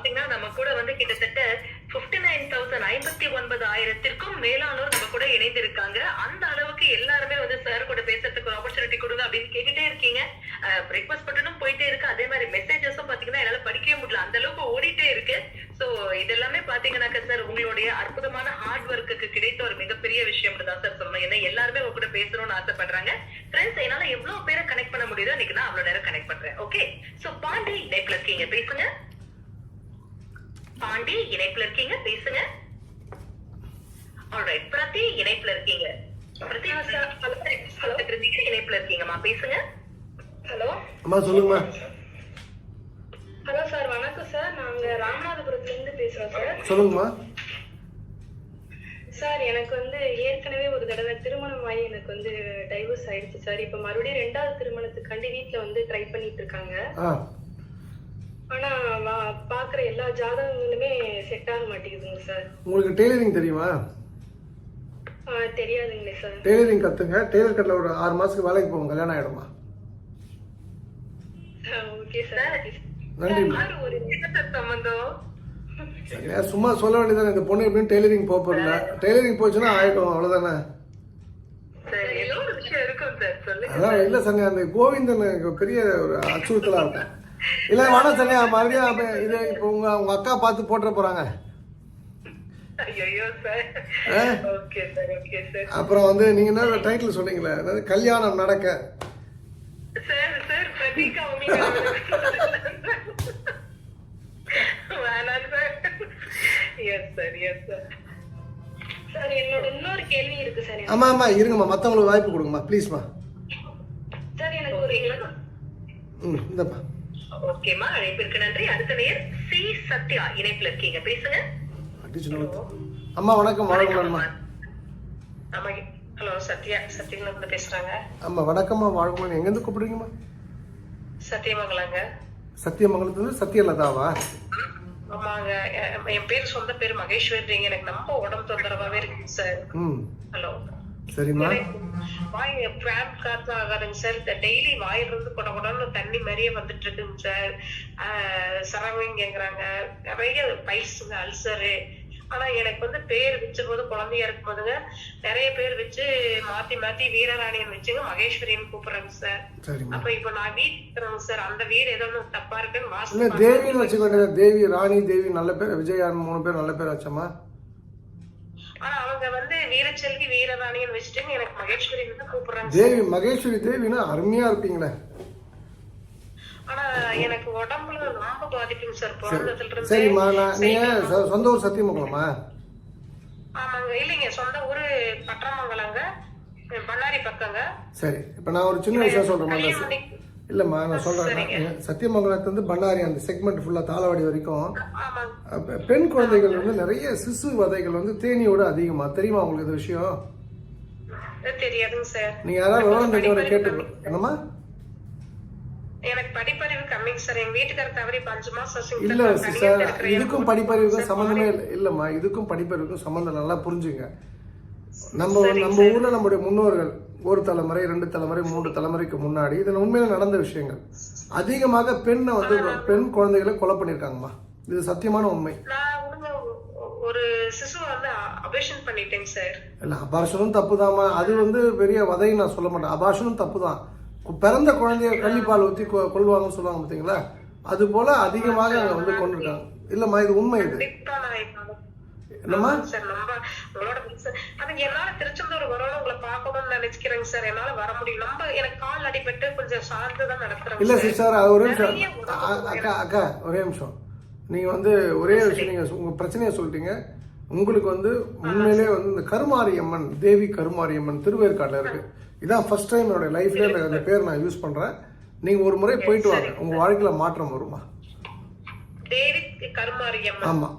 பாத்தீங்கன்னா நம்ம கூட வந்து கிட்டத்தட்ட பிப்டி நைன் தௌசண்ட் ஐம்பத்தி ஒன்பது ஆயிரத்திற்கும் மேலானோர் நம்ம கூட இணைந்திருக்காங்க. அந்த அளவுக்கு எல்லாருமே வந்து சார் கூட பேசுறதுக்கு ஒரு ஆப்பர்ச்சுனிட்டி கொடுங்க அப்படின்னு கேட்டுட்டே இருக்கீங்க. பிரேக்ஃபாஸ்ட் பட்டனும் போயிட்டே இருக்கு. அதே மாதிரி மெசேஜஸும் பாத்தீங்கன்னா என்னால படிக்கவே முடியல. அந்த அளவுக்கு ஓடிட்டே இருக்கு. சோ இதெல்லாமே பாத்தீங்கன்னாக்க சார் உங்களுடைய அற்புதமான ஹார்ட் ஒர்க்குக்கு கிடைத்த ஒரு மிகப்பெரிய விஷயம் தான் சார் சொல்லணும். ஏன்னா எல்லாருமே உங்க கூட பேசணும்னு ஆசைப்படுறாங்க. ஃப்ரெண்ட்ஸ் என்னால எவ்வளவு பேரை கனெக்ட் பண்ண முடியுதோ இன்னைக்கு நான் அவ்வளவு நேரம் கனெக்ட் பண்றேன். ஓகே சோ பாண்டி இணைப்புல இருக்கீங்க. பேசுங்க. பாண்டி இணைப்புல இருக்கீங்க பேசுங்க. ஆல்ரைட் பிரதி இணைப்புல இருக்கீங்க. பிரதி இணைப்புல இருக்கீங்கம்மா. பேசுங்க. ஹலோ அம்மா சொல்லுங்கம்மா ஹலோ சார் வணக்கம் சார் நாங்க ராமநாதபுரத்துல இருந்து பேசுறோம் சார் சொல்லுங்கம்மா. சார் எனக்கு வந்து ஏற்கனவே ஒரு தடவை திருமணம் ஆகி எனக்கு வந்து டைவர்ஸ் ஆயிடுச்சு சார் இப்ப மறுபடியும் ரெண்டாவது திருமணத்துக்காண்டி வீட்ல வந்து ட்ரை பண்ணிட்டு இருக்காங்க. ஆனா பாக்குற எல்லா ஜாதகங்களுமே செட் ஆக மாட்டேங்குதுங்க சார். உங்களுக்கு டெய்லரிங் தெரியுமா? ஆ, தெரியாதுங்களே சார். டெய்லரிங் கற்றுங்க டெய்லர் கட்டில் ஒரு ஆறு மாதத்துக்கு வேலைக்கு போங்க கல்யாணம் ஆகிடுமா ஓகே சார். யாரு ஒரு சம்பந்தம். சரியா சும்மா சொல்ல வேண்டியதானே இந்த பொண்ணு எப்படியும் டெய்லரிங் போக போகிறல டெய்லரிங் போச்சுன்னா சரி சார் சொல்லுங்க அதான் இல்லை சனி அந்த கோவிந்தன் எனக்கு பெரிய ஒரு அச்சுறுத்தலாக இருக்கும். இல்லை வேணாம் சனியா மறுபடியும் அப்ப இது இப்போ உங்கள் உங்கள் அக்கா பார்த்து போட்டுற போகிறாங்க ஐயோ சார். ஆ? Okay sir okay sir. அப்புறம் வந்து நீங்கள் என்ன டைட்டில் சொன்னீங்களே? அதாவது கல்யாணம் நடக்க. சார் சார் பிரதீகா உங்களுக்கு வேணாம் sir. Yes sir yes sir. Sir என்னோட இன்னொரு கேள்வி இருக்கு சார். எனக்கு. ஆமாம் ஆமாம் இருங்கம்மா மற்றவங்களுக்கு வாய்ப்பு கொடுங்கம்மா ப்ளீஸ்மா சார் எனக்கு ஒரு ம் இந்தப்பா ஓகேம்மா அழைப்பிற்கு நன்றி. அடுத்த நேர் சி. சத்யா இணைப்புல இருக்கீங்க. பேசுங்க. அம்மா வணக்கம். வாழ்க்கணும்மா ஆமா ஹலோ சத்யா. சத்யங்கள பேசுறாங்க. அம்மா வணக்கம்மா. வாழ்க்கணும் எங்கேருந்து கூப்பிடுறீங்கம்மா? சத்யமங்கலாங்க. சத்தியமங்கலத்துலேருந்து சத்யலதாவா? ஆமாங்க. என் பேர் சொந்த பேர் மகேஸ்வரிங்க. எனக்கு ரொம்ப உடம்பு தொந்தரவாவே இருக்கு சார். ஹலோ. சரிம்மா. வாய் ஃபேன் காத்து ஆகாதுங்க சார் டெய்லி வாயிலிருந்து கொட கொடன்னு தண்ணி மாதிரியே வந்துட்டு இருக்குங்க சார் சரவிங்கிறாங்க நிறைய பைல்ஸுங்க அல்சரு ஆனா எனக்கு வந்து பேர் வச்ச போது குழந்தையா இருக்கும் போதுங்க நிறைய பேர் வச்சு மாத்தி மாத்தி வீரராணியன் வச்சுங்க மகேஸ்வரின்னு கூப்பிடுறாங்க சார் அப்ப இப்ப நான் வீடு இருக்கிறேங்க சார் அந்த வீடு ஏதோ தப்பா இருக்குன்னு தேவின்னு வச்சுக்க வேண்டியது தேவி ராணி தேவி நல்ல பேர். விஜயான் மூணு பேர் நல்ல பேர் வச்சம்மா ஆனா அவங்க வந்து வீரச்செல்வி வீரராணியன் வச்சுட்டு எனக்கு மகேஸ்வரின்னு தான் கூப்பிடுறாங்க. தேவி மகேஸ்வரி தேவினா அருமையாக இருப்பீங்களே. ஆனா எனக்கு உடம்புல ரொம்ப சார். பிறந்ததுல இருந்து சரிம்மா நான் சொந்த ஊர் சத்தியமங்கலமா? ஆமாங்க இல்லைங்க சொந்த ஊரு பட்டமங்கலங்க பண்ணாரி பக்கங்க. சரி இப்போ நான் ஒரு சின்ன விஷயம் பண்ணி- இல்லைம்மா நான் சொல்கிறேன் சத்தியமங்கலத்துலேருந்து பண்ணாரி அந்த செக்மெண்ட் ஃபுல்லாக தாளவாடி வரைக்கும். பெண் குழந்தைகள் வந்து நிறைய சிசு வதைகள் வந்து தேனியோட அதிகமா. தெரியுமா உங்களுக்கு இந்த விஷயம்? நீங்க யாராவது விவரம் தெரிஞ்சவரை கேட்டு என்னம்மா? எனக்கு படிப்பறிவு கம்மிங்க சார். எங்க வீட்டுக்கார தவறி அஞ்சு மாசம் இல்ல சார். இதுக்கும் படிப்பறிவுக்கும் சம்மந்தமே இல்லை. இல்லம்மா இதுக்கும் படிப்பறிவுக்கும் சம்மந்தம் நல்லா புரிஞ்சுங்க. நம்ம நம்ம ஊர்ல நம்முடைய முன்னோர்கள் ஒரு தலைமுறை ரெண்டு தலைமுறை மூன்று தலைமுறைக்கு முன்னாடி இதுல உண்மையில நடந்த விஷயங்கள். அதிகமாக பெண்ணை வந்து பெண் குழந்தைகளை கொலை பண்ணியிருக்காங்கம்மா. இது சத்தியமான உண்மை. ஒரு சிசு வந்து அபேஷன் பண்ணிட்டேங்க சார். இல்ல அபார்ஷனும் தப்புதாம்மா. அது வந்து பெரிய வதைன்னு நான் சொல்ல மாட்டேன். அபார்ஷனும் தப்புதான். பிறந்த குழந்தைய கள்ளிப்பால் ஊற்றி கொள்வாங்கன்னு சொல்லுவாங்க பார்த்தீங்களா? அது போல அதிகமாக அங்க வந்து கொண்டிருக்காங்க இல்லம்மா இது உண்மை இது. என்னம்மா சார். நம்ம உங்களோட அதுக்கு என்னால திருச்செந்தூர் வரணும் உங்களை பார்க்கணும்னு நினைச்சுக்கிறேங்க சார். என்னால வர முடியும். நம்ம எனக்கு கால் அடிபட்டு கொஞ்சம் சார்ந்துதான் நடத்துறேன் இல்ல சார். சிஸ்டர் அது ஒரே நிமிஷம். அக்கா அக்கா ஒரே நிமிஷம். நீங்க வந்து ஒரே விஷயம் நீங்க உங்க பிரச்சனையை சொல்லிட்டீங்க. உங்களுக்கு வந்து உண்மையிலே வந்து இந்த கருமாரியம்மன் தேவி கருமாரியம்மன் திருவேற்காடுல இருக்கு. இதான் ஃபர்ஸ்ட் டைம் என்னோட லைஃப்ல அந்த பேர் நான் யூஸ் பண்றேன். நீங்க ஒரு முறை போயிட்டு வாங்க. உங்க வாழ்க்கையில மாற்றம் வருமா? தேவி கருமாரியம்மன். ஆமா.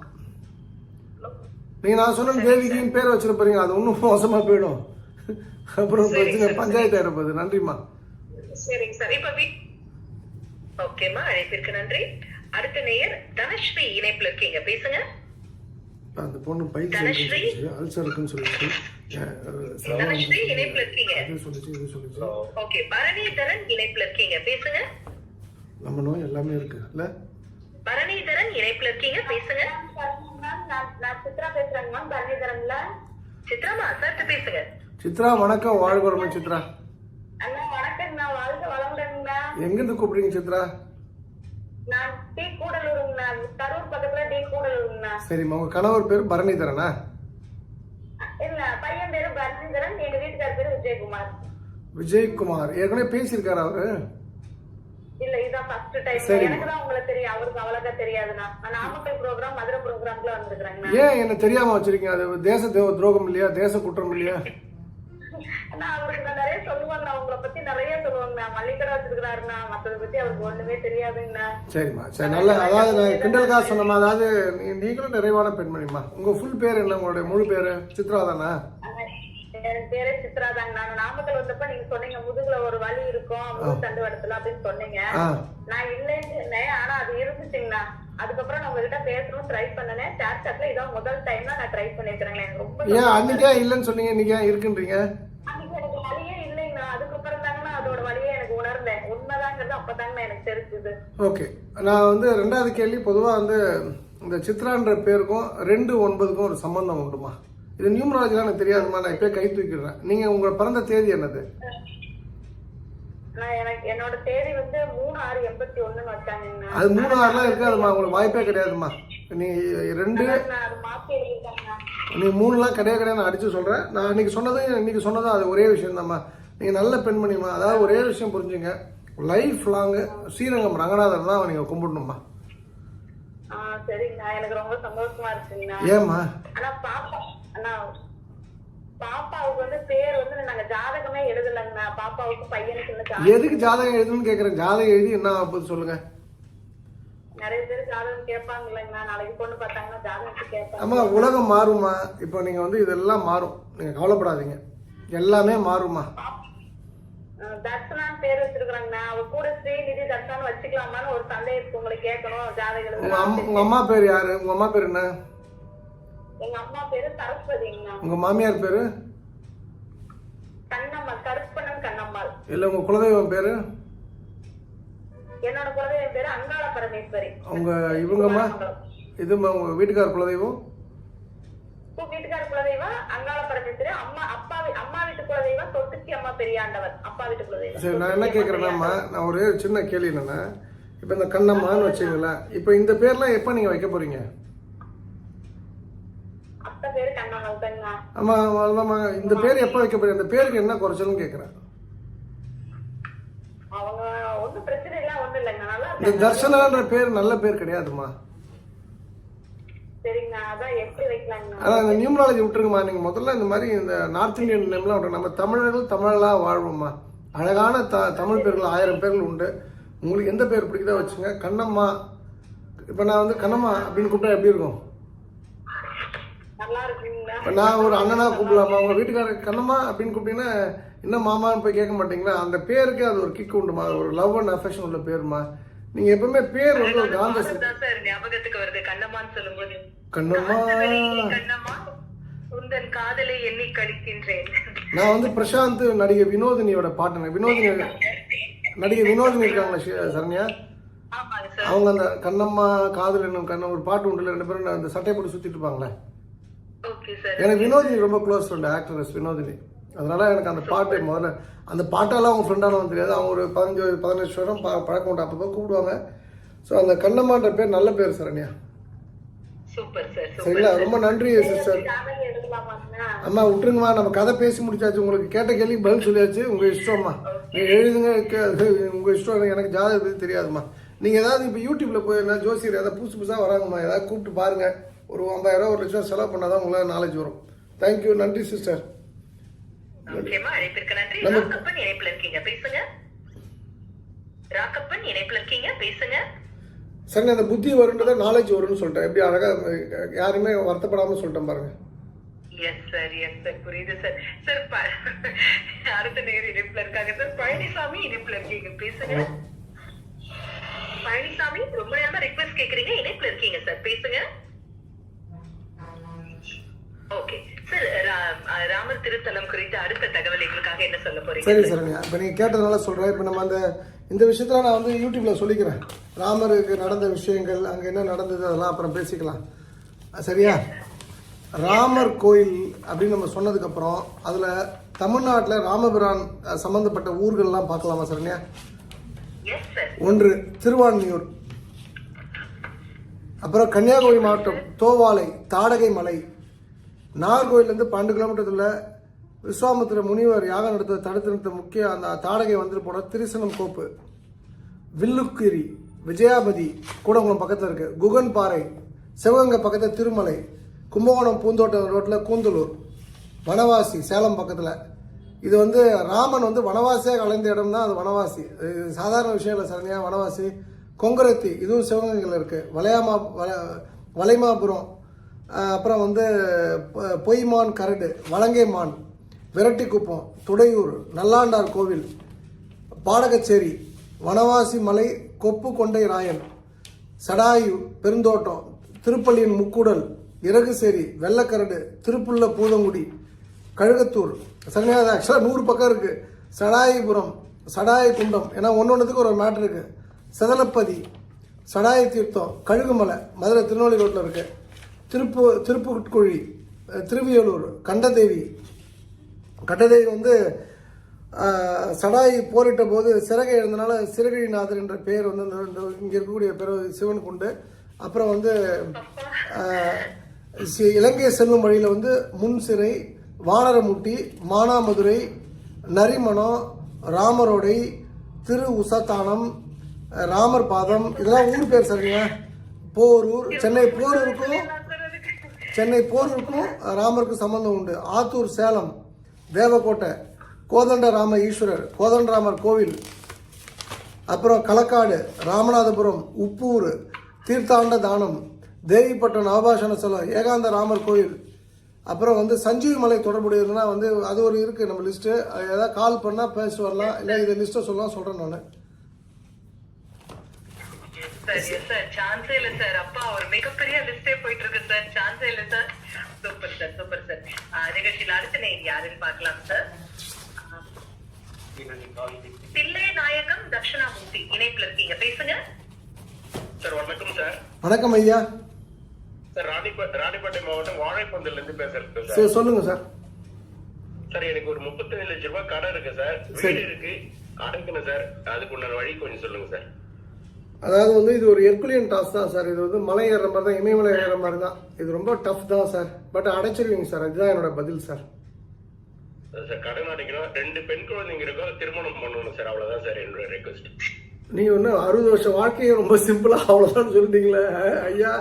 நீங்க நான் சொன்ன தேவிகின்னு பேர் வச்சிருப்பீங்க அது இன்னும் மோசமா போயிடும். அப்புறம் பிரச்சனை பஞ்சாயத்து ஆயிருப்பது நன்றிம்மா. சரிங்க சார். இப்ப வீ- ஓகேம்மா அழைப்பிற்கு நன்றி. அடுத்த நேயர் தனஸ்ரீ இணைப்புல இருக்கீங்க. பேசுங்க. அந்த பொண்ணு தனஸ்ரீ? அல்சர் இருக்குன்னு சொல்லிச்சு தனஸ்ரீ இணைப்புல இருக்கீங்க. சொல்லிச்சு இது சொல்லிச்சு. ஓகே பரணிதரன் இணைப்புல இருக்கீங்க. பேசுங்க. நம்ம நோய் எல்லாமே இருக்கு. இல்ல? பரணிதரன் இணைப்புல இருக்கீங்க. பேசுங்க. சித்ரா வணக்கம். வாழ்க சித்ரா. அண்ணா வணக்கம் நான் வாழ்க வளமுடன்ண்ணா எங்கேருந்து கூப்பிடுறீங்க சித்ரா? நான் டி கூடலூருங்கண்ணா கரூர் பக்கத்துல டி கூடலூருங்கண்ணா சரிம்மா. உங்கள் கணவர் பேர் பரணிதரனா? இல்ல பையன் பேரு பரணிதரன். எங்க வீட்டுக்கார பேரு விஜயகுமார். விஜயகுமார். ஏற்கனவே பேசியிருக்காரு அவரு. இல்ல இதான் ஃபர்ஸ்ட் டைம். எனக்கு தான் உங்களுக்கு தெரியும். அவருக்கு அவ்வளோக்கா தெரியாதுண்ணா நான் நாமக்கல் ப்ரோக்ராம் மதுரை ப்ரோக்ராம்ல வந்திருக்கிறேங்கண்ணா ஏன் என்ன தெரியாம வச்சிருக்கீங்க? அது தேச துரோகம் இல்லையா? தேச குற்றம் இல்லையா? அண்ணா அவருக்கு நான் நிறைய சொல்லுவாங்கண்ணா உங்களை பத்தி நிறைய சொல்லுவாங்கண்ணா மல்லிகடை வச்சிருக்கிறாருண்ணா மத்தத பத்தி அவருக்கு ஒண்ணுமே தெரியாதுங்கண்ணா. சரிம்மா. சரி நல்ல அதாவது நான் கிண்டல்காக சொன்னமா அதாவது நீங்களும் நிறைவான பெண்மணிம்மா. உங்க ஃபுல் பேர் என்ன? உங்களுடைய முழு பேர் சித்ரா தானா? என் பேரே சித்ரா தாங்க. நான் நாமக்கல் வந்தப்ப நீங்க சொன்னீங்க முதுகுல ஒரு வலி இருக்கும் முதுகு தண்டு வடத்துல அப்படின்னு சொன்னீங்க. நான் இல்லைன்னு சொன்னேன் ஆனா அது இருந்துச்சுங்கண்ணா அதுக்கப்புறம் நான் உங்ககிட்ட பேசணும் ட்ரை பண்ணனேன். சாட்ல இதான் முதல் டைம் நான் ட்ரை பண்ணிருக்கிறேன் எனக்கு ரொம்ப ஏன் அன்னைக்கே இல்லைன்னு சொன்னீங்க இன்னைக்கு இருக்குன்றீங்க? அன்னைக்கு எனக்கு வலியே இல்லைங்கண்ணா அதுக்கப்புறம் தாங்கண்ணா அதோட வலியை எனக்கு உணர்ந்தேன். உண்மைதாங்கிறது அப்பதாங்கண்ணா எனக்கு தெரிஞ்சுது. ஓகே. நான் வந்து ரெண்டாவது கேள்வி பொதுவாக வந்து இந்த சித்ரான்ற பேருக்கும் ரெண்டு ஒன்பதுக்கும் ஒரு சம்பந்தம் உண்டுமா? இது நியூமராலஜிலாம் எனக்கு தெரியாதுமா நான் இப்போயே கை தூக்கிடுறேன். நீங்கள் உங்கள் பிறந்த தேதி என்னது? என்னோட தேதி வந்து மூணு ஆறு எண்பத்தி ஒண்ணுன்னு வச்சாங்கண்ணா அது மூணு ஆறுலாம் இருக்காதுமா உங்களுக்கு வாய்ப்பே கிடையாதுமா நீ ரெண்டு நீ மூணுலாம் கிடையாது கிடையாது நான் அடிச்சு சொல்கிறேன் நான் அன்னைக்கு சொன்னதும் இன்னைக்கு சொன்னதும் அது ஒரே விஷயம் தான்மா நீங்கள் நல்ல பெண்மணிமா அதாவது ஒரே விஷயம் புரிஞ்சுங்க. லைஃப் லாங்கு ஸ்ரீரங்கம் ரங்கநாதர் தான் நீங்கள் கும்பிடணுமா ஆ சரிங்கண்ணா எனக்கு ரொம்ப சந்தோஷமா இருக்குங்கண்ணா ஏம்மா? அண்ணா பாப்பாவுக்கு வந்து பேர் வந்து நாங்க ஜாதகமே எழுதலைங்கண்ணா பாப்பாவுக்கு பையனுக்கு ஜாதகம் எதுக்கு ஜாதகம் எழுதுன்னு கேட்குறேன் ஜாதகம் எழுதி என்ன ஆகுது சொல்லுங்கள் நிறைய பேர் ஜாதகம் கேட்பாங்க இல்லைங்கண்ணா நாளைக்கு பொண்ணு பார்த்தாங்கன்னா ஜாதகத்துக்கு கேட்பாங்க. அம்மா உலகம் மாறுமா? இப்போ நீங்கள் வந்து இதெல்லாம் மாறும். நீங்கள் கவலைப்படாதீங்க. எல்லாமே மாறுமா? அஹ் தர்சனான்னு பேர் வச்சிருக்காங்கண்ணா அவ கூட ஸ்ரீநிதி தர்சனம் வச்சுக்கலாமான்னு ஒரு சந்தேகத்துக்கு உங்களுக்கு கேட்கணும். ஜாதகம் உங்கள் அம்மா பேர் யார்? உங்கள் அம்மா பேர் என்ன? எங்க அம்மா பேரு சரஸ்வதிங்கண்ணா உங்கள் மாமியார் பேர்? கண்ணம்மா கருப்பணன் கண்ணம்மாள். இல்லை உங்கள் குலதெய்வம் பேர்? என்னோட குலதெய்வம் பேரு அங்காள பரமேஸ்வரி உங்கள் இவங்கம்மா இது உங்கள் வீட்டுக்கார குலதெய்வம்? உங்க வீட்டுக்கார குலதெய்வம் அங்காள பரமேஸ்வரி அம்மா அப்பா அம்மா வீட்டு குலதெய்வம் தொட்டுச்சி அம்மா பெரியாண்டவர். அப்பா வீட்டு குலதெய்வம். சரி நான் என்ன கேட்குறேன்னாம்மா நான் ஒரு சின்ன கேள்வி என்னென்னா இப்போ இந்த கண்ணம்மான்னு வச்சுங்களேன் இப்போ இந்த பேர்லாம் எப்போ நீங்கள் வைக்க போகிறீங்க அத்தை பேரு கண்ணம்மாள் தாங்கண்ணா ஆமா அவ்வளோதாம்மா இந்த பேர் எப்போ வைக்க போறீங்க? இந்த பேருக்கு என்ன இல்லைங்க. நல்லா இந்த. தர்ஷனான்ற பேர் நல்ல பேர் கிடையாதுமா அதான் நியூமராலஜி விட்டுருங்கம்மா. நீங்கள் முதல்ல இந்த மாதிரி இந்த நார்த் இந்தியன் நேம்லாம் விட்டுருங்க. நம்ம தமிழர்கள் தமிழலாக வாழ்வோம்மா. அழகான த தமிழ் பேர்கள் ஆயிரம் பேர்கள் உண்டு. உங்களுக்கு எந்த பேர் பிடிக்குதோ வச்சுங்க கண்ணம்மா இப்போ நான் வந்து கண்ணம்மா அப்படின்னு கூப்பிட்டா எப்படி இருக்கும்? நான் ஒரு அண்ணனா கூப்பிடலாமா? உங்கள் வீட்டுக்காரர் கண்ணம்மா அப்படின்னு கூப்பிட்டீங்கன்னா என்ன மாமான்னு போய் கேட்க மாட்டீங்களா? அந்த பேருக்கு அது ஒரு கிக் உண்டுமா? ஒரு லவ் அண்ட் அஃபெக்ஷன் உள்ள பேருமா? நீங்கள் எப்பவுமே பேர் வந்து ஒரு காந்த சக்தி. தான் சார் ஞாபகத்துக்கு வருது. கண்ணம்மான்னு சொல்லும்போது. கண்ணம்மா. உந்தன் காதலை எண்ணி நான் வந்து பிரசாந்த் நடிகை வினோதினியோட பாட்டு வினோதினி நடிகை வினோதினி இருக்காங்களா சரண்யா? அவங்க அந்த கண்ணம்மா காதல் என்னும் கண்ணம் ஒரு பாட்டு உண்டுல ரெண்டு பேரும் அந்த சட்டை போட்டு சுத்திட்டு இருப்பாங்களே? எனக்கு வினோதினி ரொம்ப க்ளோஸ் ஃப்ரெண்ட் ஆக்ட்ரஸ் வினோதினி. அதனால எனக்கு அந்த பாட்டு முதல்ல அந்த பாட்டெல்லாம் அவங்க ஃப்ரெண்டானவங்க தெரியாது. அவங்க ஒரு பதினஞ்சு பதினஞ்சு வருஷம் ப- பழக்கம் உண்டு. அப்பப்போ கூப்பிடுவாங்க. ஸோ அந்த கண்ணம்மான்ற பேர் நல்ல பேர் சரண்யா சார் சூப்பர் சரிங்களா? ரொம்ப நன்றி சிஸ்டர். அம்மா விட்டுருங்கம்மா. நம்ம கதை பேசி முடிச்சாச்சு. உங்களுக்கு கேட்ட கேள்விக்கு பதில் சொல்லியாச்சு. உங்க இஷ்டம்மா. நீங்க எழுதுங்க கே- அது உங்க இஷ்டம். எனக்கு ஜாதகம் பத்தி தெரியாதும்மா. நீங்க ஏதாவது இப்போ யூடியூப்ல போய் என்ன ஜோசியர் ஏதாவது புதுசு புதுசா வராங்கம்மா. ஏதாவது கூப்பிட்டு பாருங்க. ஒரு ஐம்பதாயிரம் ஒரு லட்சம் செலவு பண்ணாதான் உங்களுக்கு நாலேஜ் வரும். தேங்க்யூ நன்றி சிஸ்டர் ராக்கப்பன் இணைப்புல இருக்கீங்க. பேசுங்க. ராக்கப்பன் இணைப்புல இருக்கீங்க. பேசுங்க. சரி அந்த புத்தி வருன்றதை நாலேஜ் வரும்னு சொல்லிட்டேன். எப்படி அழகா யாருமே வருத்தப்படாம சொல்லிட்டேன் பாருங்க. எஸ் சார் எஸ் சார் புரியுது சார் சார் அடுத்த நேரம் இணைப்புல இருக்காங்க சார் பழனிசாமி இணைப்புல இருக்கீங்க. பேசுங்க. பழனிசாமி ரொம்ப நேரமா ரிக்வெஸ்ட் கேக்குறீங்க. இணைப்புல இருக்கீங்க சார் பேசுங்க. ஓகே சார் ராமர் திருத்தலம் குறித்த அடுத்த தகவல் எங்களுக்காக என்ன சொல்ல போறீங்க? சரி சரண்யா இப்போ நீங்கள் கேட்டதுனால சொல்கிறேன் இப்போ நம்ம அந்த இந்த விஷயத்தில் நான் வந்து யூடியூப்பில் சொல்லிக்கிறேன். ராமருக்கு நடந்த விஷயங்கள் அங்கே என்ன நடந்தது அதெல்லாம் அப்புறம் பேசிக்கலாம். சரியா? ராமர் கோயில் அப்படின்னு நம்ம சொன்னதுக்கப்புறம் அதில் தமிழ்நாட்டில் ராமபிரான் அஹ், சம்பந்தப்பட்ட ஊர்கள்லாம் பார்க்கலாமா சரண்யா ஒன்று திருவான்மியூர். அப்புறம் கன்னியாகுமரி மாவட்டம் தோவாலை தாடகை மலை நாகர்கோயிலேருந்து பன்னெண்டு கிலோமீட்டரில் விஸ்வாமித்திர முனிவர் யாகம் நடத்த தடுத்து நிறுத்த முக்கிய அந்த தாடகை வந்துட்டு போன திரிசனம் கோப்பு. வில்லுக்கிரி விஜயாபதி கூடங்குளம் பக்கத்தில் இருக்குது குகன் பாறை சிவகங்கை பக்கத்தில் திருமலை கும்பகோணம் பூந்தோட்டம் ரோட்டில் கூந்தலூர் வனவாசி சேலம் பக்கத்தில். இது வந்து ராமன் வந்து வனவாசியாக கலைந்த இடம் தான் அது வனவாசி. சாதாரண விஷயம் இல்லை சரணியாக வனவாசி கொங்கரத்தி இதுவும் சிவகங்கையில் இருக்குது வளையாமா வல வளைமாபுரம் அப்புறம் வந்து பொய்மான் கரடு வலங்கைமான் விரட்டிக்குப்பம் துடையூர் நல்லாண்டார் கோவில் பாடகச்சேரி வனவாசி மலை கொப்பு கொண்டை ராயன் சடாயு பெருந்தோட்டம் திருப்பள்ளியின் முக்குடல் இறகுசேரி வெள்ளக்கரடு திருப்புள்ள பூதங்குடி கழுகத்தூர் சரியாக ஆக்சுவலாக நூறு பக்கம் இருக்குது சடாயிபுரம் சடாய குண்டம் ஏன்னா ஒன்று ஒன்றுத்துக்கு ஒரு மேட்ரு இருக்குது செதலப்பதி சடாய தீர்த்தம் கழுகுமலை மதுரை திருநெல்வேலி ரோட்டில் இருக்குது திருப்பு திருப்புக்குழி திருவியலூர் கண்டதேவி. கண்டதேவி வந்து ஆஹ், சடாய் போரிட்ட போது சிறகை எழுந்தனால சிறகிழிநாதர் என்ற பெயர் வந்து இங்கே இருக்கக்கூடிய பிற சிவனுக்கு உண்டு அப்புறம் வந்து சி- இலங்கை செல்லும் வழியில் வந்து முன் சிறை வானரமுட்டி மானாமதுரை நரிமணம் ராமரோடை திரு உசத்தானம் ராமர் பாதம். இதெல்லாம் ஊர் பேர் சரிங்க போரூர் சென்னை போரூருக்கும் சென்னை போரூருக்கும் ராமருக்கும் சம்பந்தம் உண்டு. ஆத்தூர் சேலம் தேவக்கோட்டை கோதண்ட ராம ஈஸ்வரர் கோதண்டராமர் கோவில் அப்புறம் களக்காடு ராமநாதபுரம் உப்பூர் தீர்த்தாண்ட தானம் தேவிப்பட்டம் நவபாஷண ஸ்தலம் ஏகாந்த ராமர் கோயில் அப்புறம் வந்து சஞ்சீவி மலை தொடர்புடையதுன்னா வந்து அது ஒரு இருக்குது நம்ம லிஸ்ட்டு ஏதாவது கால் பண்ணால் பேசி வரலாம். இல்லை இதை லிஸ்ட்டை சொல்லலாம் சொல்கிறேன் நான். சார் எஸ் சார் சான்ஸே இல்ல சார் அப்பா ஒரு மிகப்பெரிய லிஸ்டே போயிட்டு இருக்கு சார் சான்ஸே இல்ல sir super sir super sir நிகழ்ச்சியில் அடுத்த நேர் யாருன்னு பார்க்கலாம் சார் தில்லை நாயகம் தட்சிணாமூர்த்தி இணைப்புல இருக்கீங்க. பேசுங்க. சார் வணக்கம் சார் வணக்கம் ஐயா. சார் ராணிப்பேட்டை ராணிப்பேட்டை மாவட்டம் வாழைப்பந்தல்ல இருந்து பேசுறேன் சார் சொல்லுங்கள் சார் சார் எனக்கு ஒரு முப்பத்தஞ்சு லட்சம் ரூபாய் கடன் இருக்கு சார் சரி. வீடு இருக்கு. அடைக்கணும் சார் அதுக்கு உண்டான வழி கொஞ்சம் சொல்லுங்க சார் அதாவது வந்து இது ஒரு எர்குலியன் டாஸ் தான் சார் இது வந்து மலை ஏறுற மாதிரி தான் இமயமலை ஏறுற மாதிரி தான். இது ரொம்ப டஃப் தான் சார் பட் அடைச்சிருவீங்க சார் அதுதான் என்னோட பதில் சார் கடன் அடைக்கணும் ரெண்டு பெண் குழந்தைங்க இருக்கோம் திருமணம் பண்ணணும் சார் அவ்வளவுதான் சார் என்னோட ரெக்வஸ்ட் நீ ஒன்று அறுபது வருஷம் வாழ்க்கையை ரொம்ப சிம்பிளாக அவ்வளோதான் சொல்லிட்டீங்களே ஐயா.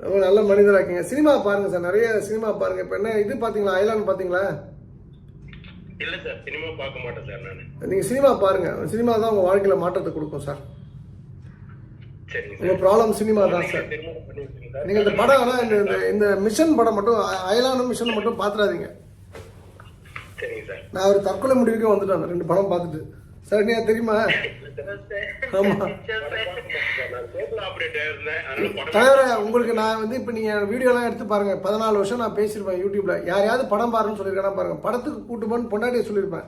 ரொம்ப நல்ல மனிதராக்கீங்க சினிமா பாருங்க சார் நிறைய சினிமா பாருங்க. இப்போ என்ன இது பார்த்தீங்களா ஐலாண்ட் பார்த்தீங்களா இல்ல சார் சினிமா பார்க்க மாட்டேன் சார் நான். நீங்கள் சினிமா பாருங்க. சினிமா தான் உங்கள் வாழ்க்கையில் மாற்றத்தை கொடுக்கும் சார் சார். ப்ராப்ளம் சினிமா தான் சார் சார்? நீங்கள் இந்த படம் ஆனால் இந்த இந்த- மிஷன் படம் மட்டும் அயலானும் மிஷன் மட்டும் சார். நான் ஒரு தற்கொலை முடிவுக்கே வந்துட்டேன் ரெண்டு படம் பார்த்துட்டு. சார் நீ தெரியுமா? ஆமா. தலைவரே உங்களுக்கு நான் வந்து இப்போ நீங்கள் வீடியோலாம் எடுத்து பாருங்க. பதினாலு வருஷம் நான் பேசியிருப்பேன் யூடியூப்ல. யாரையாவது படம் பாருன்னு சொல்லியிருக்கேன்னா பாருங்க. படத்துக்கு கூட்டு போன்னு பொண்டாட்டியை சொல்லியிருப்பேன்.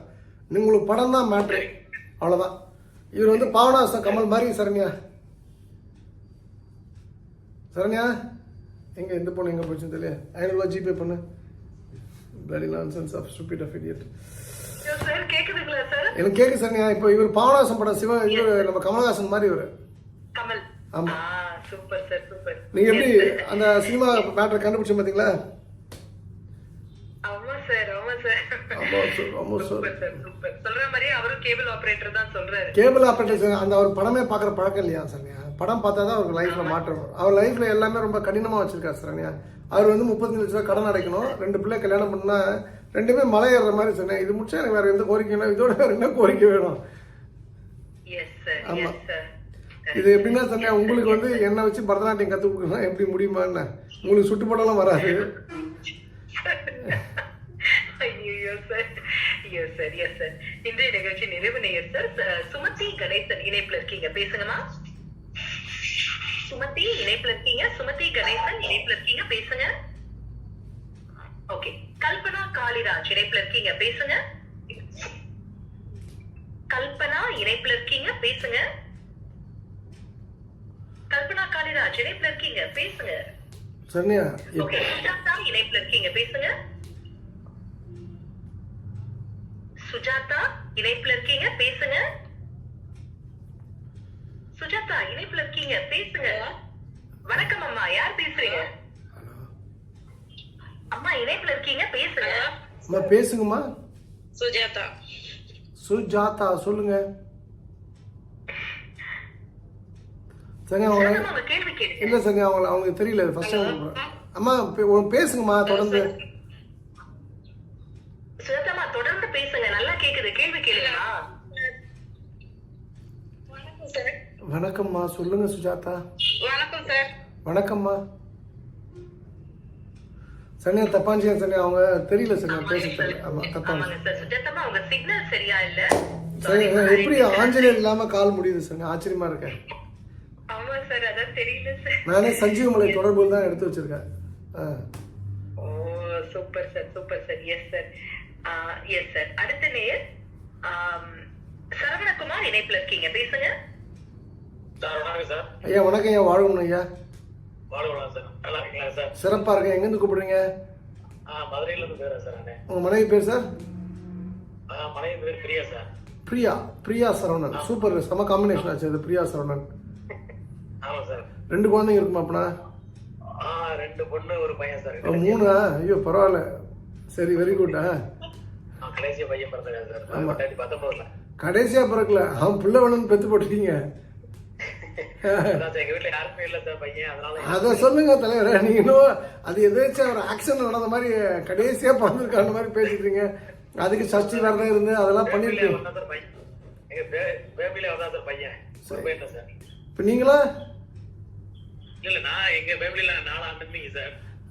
உங்களுக்கு படம் தான் மேட்ரு அவ்வளோதான் இவர் வந்து பாவனாசம் கமல் மாதிரி சரண்யா. சரண்யா எங்க எந்த பொண்ணு எங்க போச்சுன்னு தெரியல. ஐநூறுரூவா ஜிபே பண்ணு. Bloody nonsense of stupid of idiot sir sir எனக்கு கேட்கு சரண்யா. இப்போ இவர் பாவனாசம் படம் சிவன் இவர் நம்ம கமலஹாசன் மாதிரி இவர். கமல். ஆமா. சூப்பர் சார் சூப்பர் நீங்க எப்படி அந்த சினிமா மேட்டரை கண்டுபிடிச்சு பார்த்தீங்களா? ஆமா சார் ஆமா சார் ஆமா சார், சார். சார் சொல்ற மாதிரி அவரும் கேபிள் ஆபரேட்டர் தான் சொல்றாரு. கேபிள் ஆப்ரேட்டர் அந்த அவர் படமே பார்க்குற பழக்கம் இல்லையா சரண்யா? படம் பார்த்தா தான் அவருக்கு லைஃப்ல மாற்றம் அவர் லைஃப்ல எல்லாமே ரொம்ப கடினமா வச்சிருக்காரு சரண்யா அவர் வந்து முப்பத்தஞ்சு லட்ச ரூபாய் கடன் அடைக்கணும் ரெண்டு பிள்ளை கல்யாணம் பண்ணா ரெண்டுமே மலை ஏறுற மாதிரி சொன்னேன் இது முடிச்சா எனக்கு வேற எந்த கோரிக்கை இல்லை. இதோட வேற என்ன கோரிக்கை வேணும்? எஸ் சார் ஆமா. எஸ் சார் இது எப்படின்னா சொன்னேன் உங்களுக்கு வந்து என்ன வச்சு பரதநாட்டியம் கற்றுக் கொடுக்கணும் எப்படி முடியுமான்னு உங்களுக்கு சுட்டுப்படலாம் வராது. சார் எஸ் சார் இன்றைய நிகழ்ச்சி நிறைவு நேயர் சார் சுமதி கணேசன் இணைப்புல இருக்கீங்க. பேசுங்கம்மா. சுமதி இணைப்புல இருக்கீங்க. சுமதி கணேசன் இணைப்புல இருக்கீங்க. பேசுங்க. ஓகே கல்பனா காளிராஜ் இணைப்புல இருக்கீங்க. பேசுங்க. கல்பனா இணைப்புல இருக்கீங்க. பேசுங்க. கல்பனா காளிராஜ் இணைப்புல இருக்கீங்க. பேசுங்க. சரண்யா ஓகே சுஜாதா இணைப்புல இருக்கீங்க. பேசுங்க. சுஜாதா இணைப்புல இருக்கீங்க. பேசுங்க. சுஜாதா இணைப்புல இருக்கீங்க. பேசுங்க. வணக்கம் அம்மா. யார் பேசுறீங்க? அம்மா இணைப்புல இருக்கீங்க. பேசுங்க. அம்மா பேசுங்கம்மா. சுஜாதா. சுஜாதா சொல்லுங்க. சரி அவங்க இல்லை சரி அவங்க அவங்களுக்கு தெரியல. ஃபர்ஸ்ட் அம்மா பேசுங்கம்மா தொடர்ந்து சுஜாதாமா தொடர்ந்து பேசுங்க நல்லா கேக்குது கேள்வி கேளுங்கம்மா வணக்கம் சார் வணக்கம்மா சொல்லுங்க சுஜாதா. வணக்கம் சார். வணக்கம்மா. சனியா தப்பாஞ்சியா சனியா? அவங்க தெரியல சனியா பேச தெரியல. ஆமா தப்பாஞ்சி ஆமாங்க சார். சரி எப்படி ஆஞ்சநேயர் இல்லாம கால் முடியுது சனி ஆச்சரியமா இருக்கேன் ஆமா சார் அதான் தெரியல சார். நானே சஞ்சீவமலை தொடர்புல தான் எடுத்து வச்சிருக்கேன். ஓ super sir super sir. Yes sir. Yes sir. அடுத்த நேர் சரவணகுமார் இணைப்புல இருக்கீங்க. பேசுங்க. சார் வணக்கம் சார். ஐயா வணக்கம் ஐயா வாழ்கணும் ஐயா. வாழ்வலாம் சார். நல்லா இருக்கீங்களா சார்? சிறப்பா இருக்கேன். எங்கேருந்து கூப்பிடுறீங்க? ஆ மதுரையில இருந்து பேசுறேன் சார் நானு. உங்க மனைவி பேர் சார்? ஆ மனைவி பேர் பிரியா சார். பிரியா பிரியா சரவணன். சூப்பர் செம காம்பினேஷன் ஆச்சு அது பிரியா சரவணன். ஆமா சார். ரெண்டு குழந்தைங்க இருக்குமா அப்பனா? ஆ ரெண்டு பொண்ணு ஒரு பையன் சார். மூணா? ஐயோ பரவாயில்ல. சரி வெரி குட் ஆ? ஆ, கடைசி பையன் பிறந்தாங்க சார். பத்தொன்பதுல. கடைசியா பிறக்கல. அவன் புள்ள வேணும்னு பெத்து போட்டுட்டீங்க. அதை சொல்லுங்க தலைவரே. நீங்க இன்னும் அது எதாச்சும் ஒரு ஆக்ஷன் நடந்த மாதிரி கடைசியா பிறந்திருக்கான மாதிரி பேசிக்கிறீங்க அதுக்கு சஷ்டி விரதம் இருந்து அதெல்லாம் பண்ணிருக்கீங்க இப்ப நீங்களா?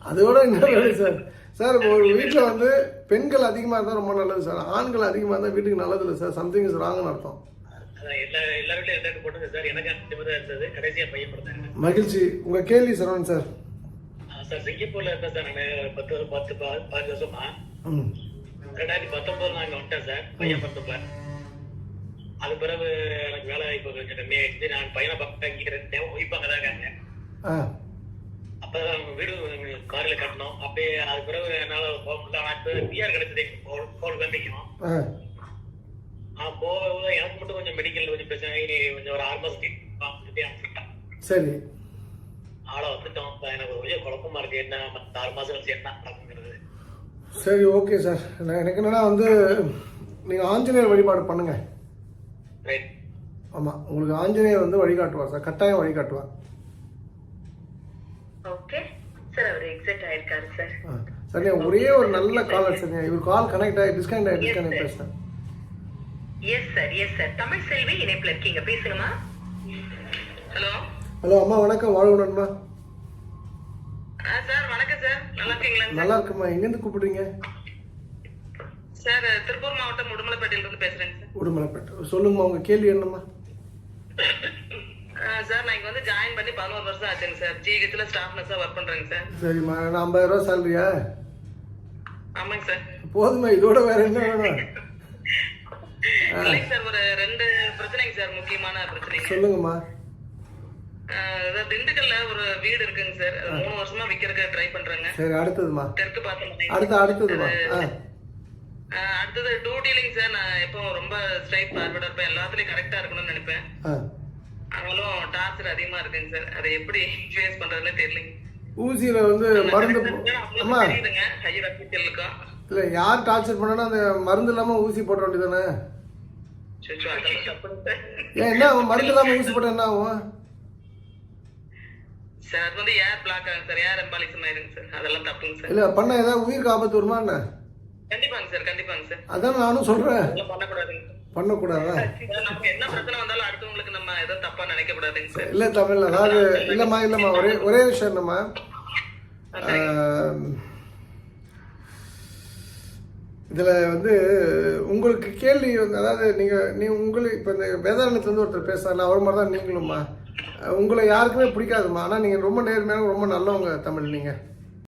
அதோட என்ன சார்? சார் ஒரு வீட்டில் வந்து பெண்கள் அதிகமாக இருந்தால் ரொம்ப நல்லது சார். ஆண்கள் அதிகமாக இருந்தால் வீட்டுக்கு நல்லது இல்லை சார் சம்திங் இஸ் ராங்னு அர்த்தம். மகிழ்ச்சி. உங்கள் கேள்வி சரவணன் சார். சார் சிங்கப்பூர்ல இருந்தேன் சார் நான். பத்து பத்து பா- பதினஞ்சு வருஷமா. ரெண்டாயிரத்தி பத்தொன்பதுல நாங்க வந்துட்டேன் சார் பையன் பிறந்தப்ப அது பிறகு எனக்கு வேலை வாய்ப்பு கொஞ்சம் கம்மியாயிடுச்சு நான் பையனை பக்கம் இங்க ஒய்ஃப் அங்கே தான் இருக்காங்க. அப்பதான் வீடு காரில் கட்டணும் அப்படியே அது பிறகு என்னால போக முடியல. ஆனா இப்போ பிஆர் கிடைச்சது கோல் கோல் கம்பிக்கும் நான் போக எனக்கு மட்டும் கொஞ்சம் மெடிக்கல் கொஞ்சம் பிரச்சனை கொஞ்சம் ஒரு அனுப்பிச்சிட்டேன் சரி. ஆளை வந்துட்டோம். எனக்கு கொஞ்சம் குழப்பமா இருக்கு. என்ன ஆறு மாசம் கழிச்சு என்ன நடக்குங்கிறது. சரி ஓகே சார் நான் எனக்கு என்னன்னா வந்து நீங்கள் ஆஞ்சநேயர் வழிபாடு பண்ணுங்க. ரைட் ஆமாம் உங்களுக்கு ஆஞ்சநேயர் வந்து வழிகாட்டுவார் சார் கட்டாயம் வழிகாட்டுவார். ஓகே சார் அவர் எக்ஸிட் ஆயிருக்காரு சார் சரியா ஒரே ஒரு நல்ல காலர் சரியா இவர் கால் கனெக்ட் ஆகி டிஸ்கனெக்ட் ஆகி டிஸ்கனெக்ட் பேசுகிறேன் yes sir yes sir Tamil Selvi இணைப்புல இருக்கீங்க. பேசுங்கம்மா. ஹலோ ஹலோ அம்மா வணக்கம். வாழ்வுடன்மா சார் வணக்கம் சார். நல்லா இருக்கீங்களா நல்லா இருக்குமா எங்கேருந்து கூப்பிடுறீங்க? சார் திருப்பூர் மாவட்டம் உடுமலைப்பேட்டையில இருந்து பேசுறேங்க உடுமலைப்பேட்டை. சொல்லுங்கம்மா உங்கள் கேள்வி என்னம்மா? சார் சார் நான் இங்க வந்து ஜாயின் பண்ணி பதினோரு வருஷம் ஆச்சுங்க சார். ஜிஹெச்ல ஸ்டாஃப் நர்ஸா ஒர்க் பண்றேங்க சார். சரிம்மா. ஐம்பதாயிரம் ரூபா சேலரியா ஆமாங்க சார். போதுமா இதோட வேற என்ன வேணும்? இல்லைங்க சார் ஒரு ரெண்டு பிரச்சனைங்க சார் முக்கியமான பிரச்சனைங்க. சொல்லுங்கம்மா. திண்டுக்கல்ல ஒரு வீடு இருக்குங்க சார் அது மூணு வருஷமா விக்கிறதுக்கு ட்ரை பண்றேங்க. சரி அடுத்ததுமா தெற்கு பார்த்தோம் அடுத்த அடுத்ததுமா அடுத்தது டூ டீலிங் சார் நான் எப்போ ரொம்ப ஸ்ட்ரைட் ஃபார்வர்டா இருப்பேன். எல்லாத்துலயும் கரெக்டா இருக்கணும்னு நினைப்பேன். ஆனாலும் டார்ச்சர் அதிகமா இருக்குங்க சார் அதை எப்படி ஃபேஸ் பண்றதுன்னு தெரியலங்க. ஊசியில் வந்து மருந்து தெரியுதுங்க ஹையர் அஃபீஷியல் இருக்கும் இல்லை யார் டார்ச்சர் பண்ணனா அந்த மருந்து இல்லாமல் ஊசி போட தப்புங்க சார் ஏன் என்ன மருந்து இல்லாமல் ஊசி போட்டால் என்ன ஆகும்? சார் அது வந்து ஏர் பிளாக் ஆகும் சார். ஏர் எம்பாலிசம் ஆயிருங்க சார். அதெல்லாம் தப்புங்க சார். இல்லை பண்ண ஏதாவது உயிருக்கு ஆபத்து வருமா என்ன? கண்டிப்பாங்க சார் கண்டிப்பாங்க சார். அதான் நானும் சொல்கிறேன் அதெல்லாம் பண்ணக்கூடாதுங்க பண்ணக்கூடாதா? என்ன பிரச்சனை வந்தாலும் அடுத்தவங்களுக்கு நம்ம எதுவும் தப்பா நினைக்க கூடாதுங்க சார். இல்லை தமிழ் அதாவது இல்லைம்மா இல்லைம்மா. ஒரே ஒரே விஷயம் என்னம்மா? இதில் வந்து உங்களுக்கு கேள்வி வந்து அதாவது நீங்கள் நீ உங்களுக்கு இப்போ இந்த வேதாளத்துலேருந்து ஒருத்தர் பேசுறாரு அவர் மாதிரி தான் நீங்களும்மா. உங்களை யாருக்குமே பிடிக்காதும்மா. ஆனால் நீங்கள் ரொம்ப நேர்மையான ரொம்ப நல்லவங்க தமிழ் நீங்கள்